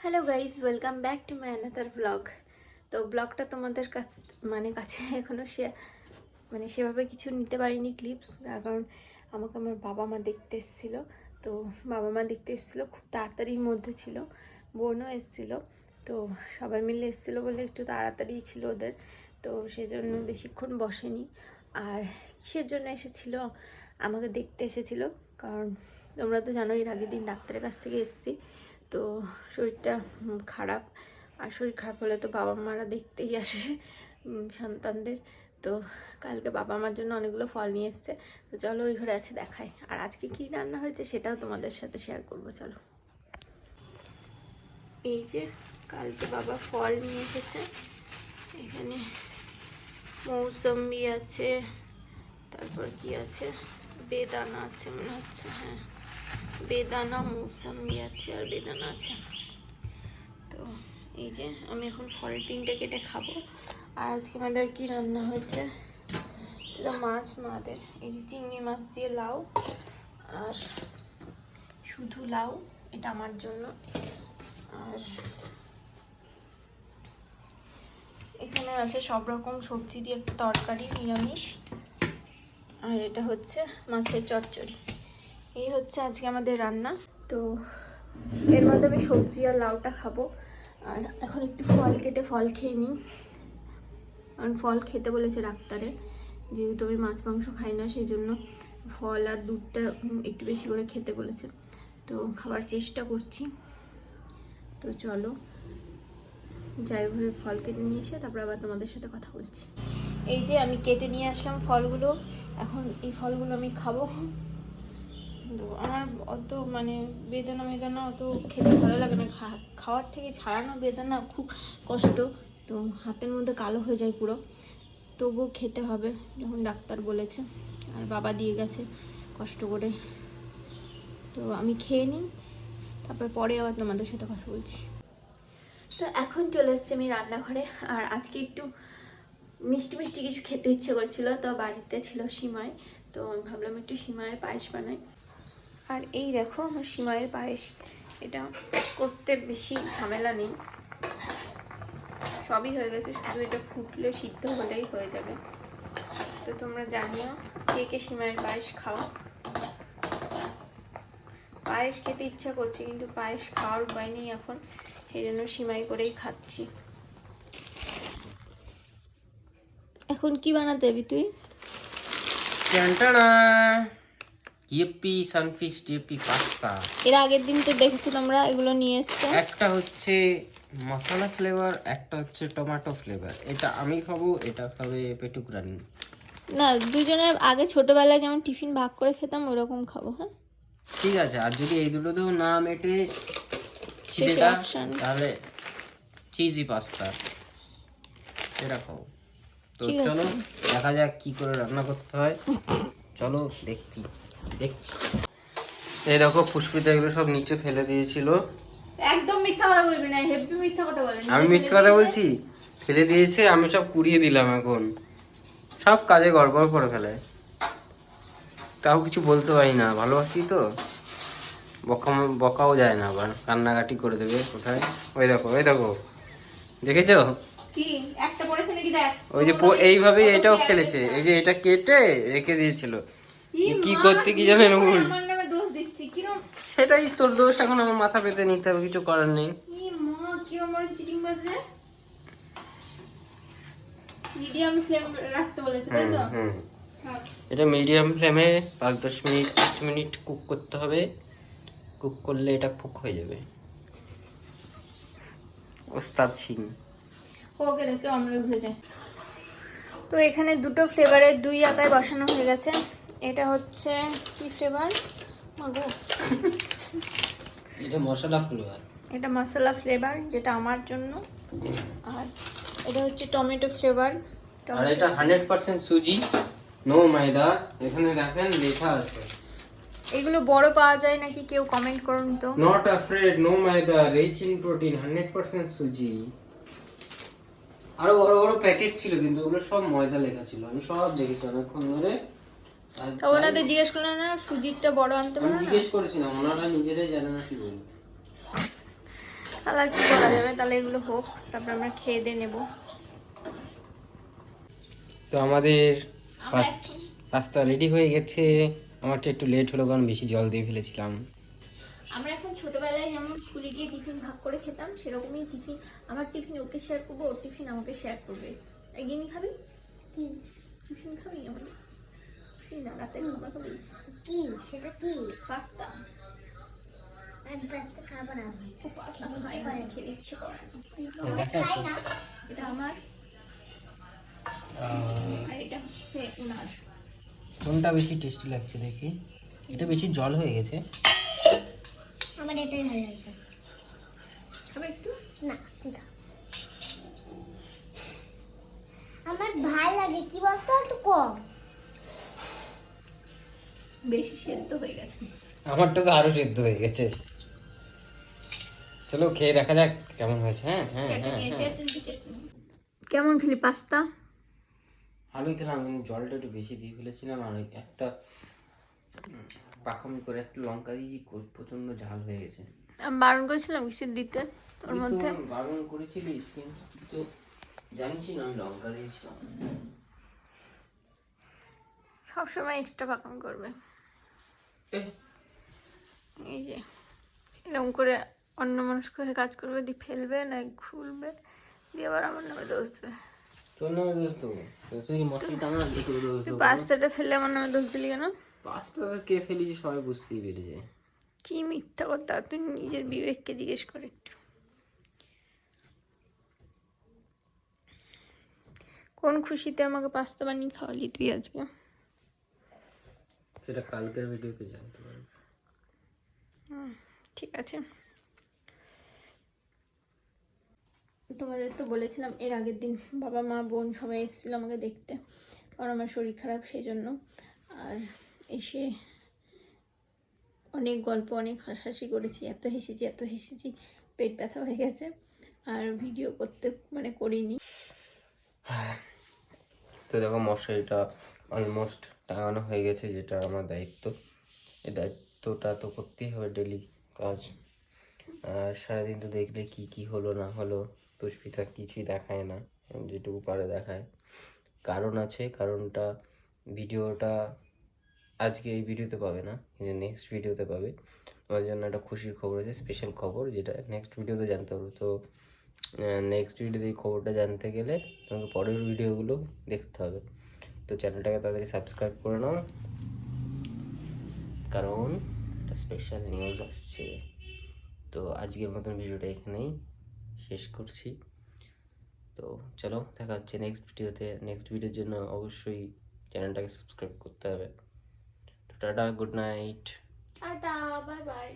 Hello guys welcome back to my another blog তো ব্লগটা তোমাদের কাছ মানে কাছে এখনও সে মানে সেভাবে কিছু নিতে পারিনি ক্লিপস কারণ আমাকে আমার বাবা মা দেখতে এসেছিল। তো বাবা মা দেখতে এসেছিল, খুব তাড়াতাড়ির মধ্যে ছিল, বোনও এসেছিল। তো সবাই মিলে এসেছিল বলে একটু তাড়াতাড়ি ছিল ওদের। তো সেজন্য বেশিক্ষণ বসেনি। আর কিসের জন্য এসেছিল? আমাকে দেখতে এসেছিল, কারণ তোমরা তো জানো এর আগের দিন ডাক্তারের কাছ থেকে এসেছি। তো শরীরটা খারাপ। আর শরীর খারাপ হলে তো বাবা মারা দেখতেই আসে সন্তানদের। তো কালকে বাবা মার জন্য অনেকগুলো ফল নিয়ে এসছে। তো চলো ওই ঘরে আছে, দেখাই। আর আজকে কি রান্না হয়েছে সেটাও তোমাদের সাথে শেয়ার করব, চলো। এই যে কালকে বাবা ফল নিয়ে এসেছে। এখানে মৌসম্বি আছে, তারপর কি আছে? বেদানা আছে মনে হচ্ছে হ্যাঁ। বেদানা মৌসম্বি আছে আর বেদানা আছে। তো এই যে আমি এখন ফল তিনটে কেটে খাব। আর আজকে আমাদের কি রান্না হয়েছে? মাছ মাদের। এই যে চিংড়ি মাছ দিয়ে লাউ আর শুধু লাউ, এটা আমার জন্য। আর এখানে আছে সব রকম সবজি দিয়ে একটা তরকারি, নিরামিষ। আর এটা হচ্ছে মাছের চচ্চড়ি। এই হচ্ছে আজকে আমাদের রান্না। তো এর মধ্যে আমি সবজি আর লাউটা খাব। আর এখন একটু ফল কেটে ফল খেয়ে নিই। কারণ ফল খেতে বলেছে ডাক্তারে যেহেতু আমি মাছ মাংস খাই না সেই জন্য ফল আর দুধটা একটু বেশি করে খেতে বলেছে। তো খাবার চেষ্টা করছি। তো চলো যাই হোক ফল কেটে নিয়ে এসে তারপর আবার তোমাদের সাথে কথা বলছি। এই যে আমি কেটে নিয়ে আসলাম ফলগুলো এখন এই ফলগুলো আমি খাব। তো আমার অত মানে বেদনা বেদনা অত খেতে ভালো লাগে না। খাওয়ার থেকে ছাড়ানো বেদনা খুব কষ্ট। তো হাতের মধ্যে কালো হয়ে যায় পুরো। তবুও খেতে হবে, যখন ডাক্তার বলেছে। আর বাবা দিয়ে গেছে কষ্ট করে। তো আমি খেয়ে নিই, তারপর পরে আবার তোমাদের সাথে কথা বলছি। তো এখন চলে এসেছি আমি রান্নাঘরে। আর আজকে একটু মিষ্টি মিষ্টি কিছু খেতে ইচ্ছে করছিল, তো বাড়িতে ছিল সিমাই। তো ভাবলাম একটু সিমাইয়ের পায়েস বানাই। আর এই দেখো আমার সিমাইয়ের পায়েস। এটা করতে বেশি ঝামেলা নেই। সবই হয়ে গেছে শুধু এটা ফুটলে সিদ্ধ হলেই হয়ে যাবে। তো তোমরা জানিও কে কে সিমাইয়ের পায়েস খাও? পায়েস খেতে ইচ্ছা করছে কিন্তু পায়েস খাওয়ার উপায় নেই এখন। সেই জন্য সিমাই করেই খাচ্ছি। এখন কি বানাতে যাবি তুই ইয়েপি সানফিশ ডিএপি পাস্তা এর আগের দিন তো দেখেছি তোমরা এগুলো নিয়ে এসছো। একটা হচ্ছে মশলা ফ্লেভার একটা হচ্ছে টমেটো ফ্লেভার এটা আমি খাব এটা খাবে পেটুক রানী না দুজনে আগে ছোটবেলায় যেমন টিফিন ভাগ করে খেতাম ওরকম খাব হ্যাঁ? ঠিক আছে আর যদি এই দুটোতেও না মেটে খিদেটা তাহলে চিজি পাস্তা এটা খাব। তো। চলো দেখা যাক কি করে রান্না করতে হয়। চলো দেখছি। দেখ এই দেখো পুষ্পিতা এগুলো সব নিচে ফেলে দিয়েছিল। একদম মিথ্যা কথা বলবি না হেভি মিথ্যা কথা বলেন আমি মিথ্যে কথা বলছি? ফেলে দিয়েছে আমি সব কুড়িয়ে দিলাম এখন। সব কাজে গড়বড় করে ফেলে। তাও কিছু বলতে পারি না ভালোবাসি তো। বকা বকাও যায় না আবার কান্নাকাটি করে দেবে কোথায়? ওই দেখো ওই দেখো। দেখেছ? কি? একটা পড়েছে নাকি দেখ। ওই যে এইভাবেই এটাও ফেলেছে। এই যে এটা কেটে রেখে দিয়েছিল। কি করতে কি জানেন ভুল আমার নামে দোষ দিচ্ছি? কিরম সেটাই তোর দোষ এখন আমার মাথা পেতে নিতে হবে কিছু করার নেই। ই মা কিরম আমার চিটিং বাজরে মিডিয়াম ফ্লেম রাখতে বলেছে তাই হুম তো? হুম থাক। এটা মিডিয়াম ফ্লেমে পাঁচ দশ মিনিট আট মিনিট কুক করতে হবে। কুক করলে এটা কুক হয়ে যাবে। ওস্তাদ সিং। ওকে রে চল আমরা ঘুরে যাই। তো এখানে দুটো ফ্লেভারের দুই আকায় বসানো হয়ে গেছে। এটা হচ্ছে কি ফ্লেভার মাগো। এটা মশলা ফ্লেভার এটা মশলা ফ্লেভার যেটা আমার জন্য। আর এটা হচ্ছে টমেটো ফ্লেভার আর এটা হান্ড্রেড পার্সেন্ট সুজি নো ময়দা। এখানে দেখেন লেখা আছে। এগুলো বড় পাওয়া যায় নাকি কেউ কমেন্ট করুন তো? Not afraid no maida rich in protein hundred percent suji. আরও বড় বড় প্যাকেট ছিল কিন্তু ওগুলো সব ময়দা লেখা ছিল। আমি সব দেখেছি অনেকক্ষণ ধরে। তো ওনাদের জিজ্ঞেস করলেন না সুজিরটা বড় আনতে পারো না? জিজ্ঞেস করেছিলাম ওনারা নিজেরাই জানে না কি বলব তাহলে আর কি বলা যাবে? তাহলে এগুলো হোক তারপর আমরা খেয়ে দিয়ে নেব। তো আমাদের পাস্তা রেডি হয়ে গেছে। আমারটা একটু লেট হলো কারণ বেশি জল দিয়ে ফেলেছিলাম। আমরা এখন ছোটবেলায় যেমন স্কুলে গিয়ে টিফিন ভাগ করে খেতাম সেরকমই টিফিন আমার টিফিন ওকে শেয়ার করব ওর টিফিন আমাকে শেয়ার করবে। একদিনই খাবি? কি? টিফিন খাবি? আমার না? রাতে খাবার খাবি কি? সেটা কি? পাস্তা। আমি পাস্তা খাব না। পাস্তা খাই না খেতে ইচ্ছে করে না। এটা আমার। আর এটা হচ্ছে উনার। কোনটা বেশি টেস্টি লাগছে দেখি? এটা বেশি জল হয়ে গেছে। আমার এটাই ভালো লাগছে। খাবে একটু? না আমার ভালো লাগে কি বলতো? একটু কম। বেশি সেদ্ধ হয়ে গেছে। আমারটা তো আরও সিদ্ধ হয়ে গেছে। চলো খেয়ে দেখা যাক কেমন হয়েছে। হ্যাঁ হ্যাঁ হ্যাঁ হ্যাঁ। কেমন খেলি পাস্তা? ভালোই খেলাম কিন্তু জলটা একটু বেশি দিয়ে ফেলেছিলাম আর একটা পাকামি করে একটা লঙ্কা দিয়ে প্রচণ্ড ঝাল হয়ে গেছে। আমি বারণ করেছিলাম কিছু দিতে? ওর মধ্যে? বারণ করেছিলিস কিন্তু তুই তো জানিসই না আমি লঙ্কা দিয়েছিলাম। সবসময় এক্সট্রা পাকাম করবে। এই যে এরকম করে অন্য মানুষ হয়ে কাজ করবে দিয়ে ফেলবে না খুলবে দিয়ে আবার আমার নামে দোষ দেবে। তোর নামে দোষ দেবো? তুই দোষ পাস্তাটা ফেললে আমার নামে দোষ দিলি কেন? কে ফেলেছি সবাই বুঝতেই কি মিথ্যা কথা? তুই নিজের বিবেককে জিজ্ঞেস করে একটু। কোন খুশিতে আমাকে পাস্তা বানিয়ে খাওয়ালি তুই আজকে? সেটা কালকের ভিডিওতে জানতে পারবি। ঠিক আছে। তোমাদের তো বলেছিলাম এর আগের দিন বাবা মা বোন সবাই এসেছিল আমাকে দেখতে। কারণ আমার শরীর খারাপ সেই জন্য আর এসে অনেক গল্প অনেক হাসাহাসি করেছি। এত হেসেছি এত হেসেছি পেট ব্যথা হয়ে গেছে। আর ভিডিও করতে মানে করিনি। তো দেখো মশারিটা অলমোস্ট টাঙানো হয়ে গেছে, যেটা আমার দায়িত্ব। এই দায়িত্বটা তো করতেই হবে ডেলি কাজ। আর সারাদিন তো দেখলে কি কি হলো, না হলো, পুষ্পিতা কিছুই দেখায় না, যেটুকু পারে দেখায়। কারণ আছে, কারণটা ভিডিওটা আজকে এই ভিডিওতে পাবে না কিন্তু নেক্সট ভিডিওতে পাবে। তোমার জন্য একটা খুশির খবর আছে স্পেশাল খবর, যেটা নেক্সট ভিডিওতে জানতে পারব তো নেক্সট ভিডিওতে এই খবরটা জানতে গেলে তোমাকে পরের ভিডিওগুলো দেখতে হবে। তো চ্যানেলটাকে তাড়াতাড়ি সাবস্ক্রাইব করে নাও। কারণ একটা স্পেশাল নিউজ আসছে। তো আজকের মতন ভিডিওটা এখানেই শেষ করছি। তো চলো, দেখা হচ্ছে নেক্সট ভিডিওতে নেক্সট ভিডিওর জন্য অবশ্যই চ্যানেলটাকে সাবস্ক্রাইব করতে হবে। Tata good night tata bye bye